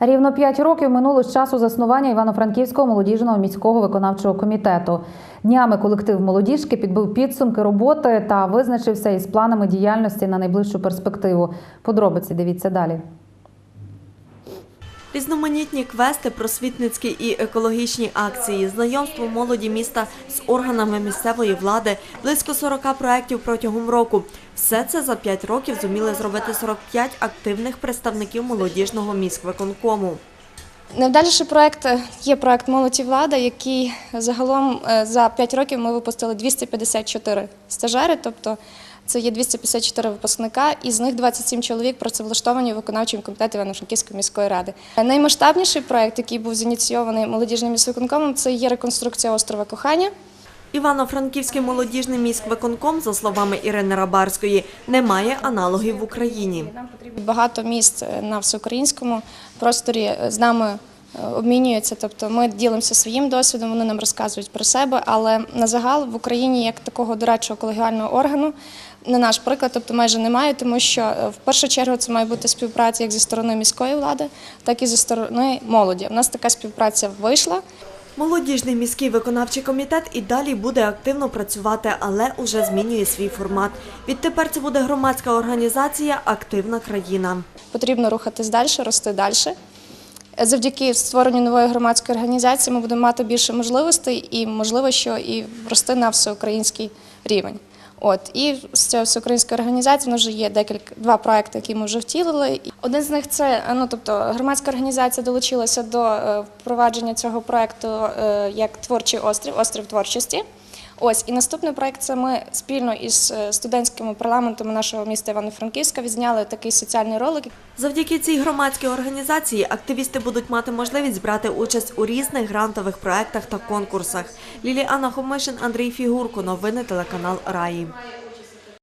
Рівно п'ять років минуло з часу заснування Івано-Франківського молодіжного міського виконавчого комітету. Днями колектив молодіжки підбив підсумки роботи та визначився із планами діяльності на найближчу перспективу. Подробиці дивіться далі. Різноманітні квести, просвітницькі і екологічні акції, знайомство молоді міста з органами місцевої влади, близько 40 проєктів протягом року. Все це за 5 років зуміли зробити 45 активних представників молодіжного міськвиконкому. Найвдаліший проект є проект Молодь влада, який загалом е, за 5 років ми випустили 254 стажери, тобто це є 254 випускника, і з них 27 чоловік працевлаштовані в виконавчому комітеті Івано-Франківської міської ради. Наймасштабніший проект, який був зініційований молодіжним міськвиконкомом, це є реконструкція острова Кохання. Івано-Франківський молодіжний міськвиконком, за словами Ірини Рабарської, не має аналогів в Україні. Багато міст е, на всеукраїнському просторі е, з нами е, обмінюються. Тобто ми ділимося своїм досвідом, вони нам розказують про себе. Але на загал в Україні як такого дорадчого колегіального органу, на наш приклад, тобто майже немає, тому що в першу чергу це має бути співпраця як зі сторони міської влади, так і зі сторони молоді. У нас така співпраця вийшла. Молодіжний міський виконавчий комітет і далі буде активно працювати, але уже змінює свій формат. Відтепер це буде громадська організація Активна країна. Потрібно рухатись далі, рости далі. Завдяки створенню нової громадської організації ми будемо мати більше можливостей і можливо, що і рости на всеукраїнський рівень. От і з цього всеукраїнської організації вже є декілька два проекти, які ми вже втілили. Один з них це ну тобто громадська організація долучилася до е, впровадження цього проекту е, як творчий острів, острів творчості. Ось і наступний проект це ми спільно із е, студентськими парламентами нашого міста Івано-Франківська відзняли такий соціальний ролик, Завдяки цій громадській організації активісти будуть мати можливість брати участь у різних грантових проектах та конкурсах. Ліліана Хомишин, Андрій Фігурко. Новини телеканал Раї.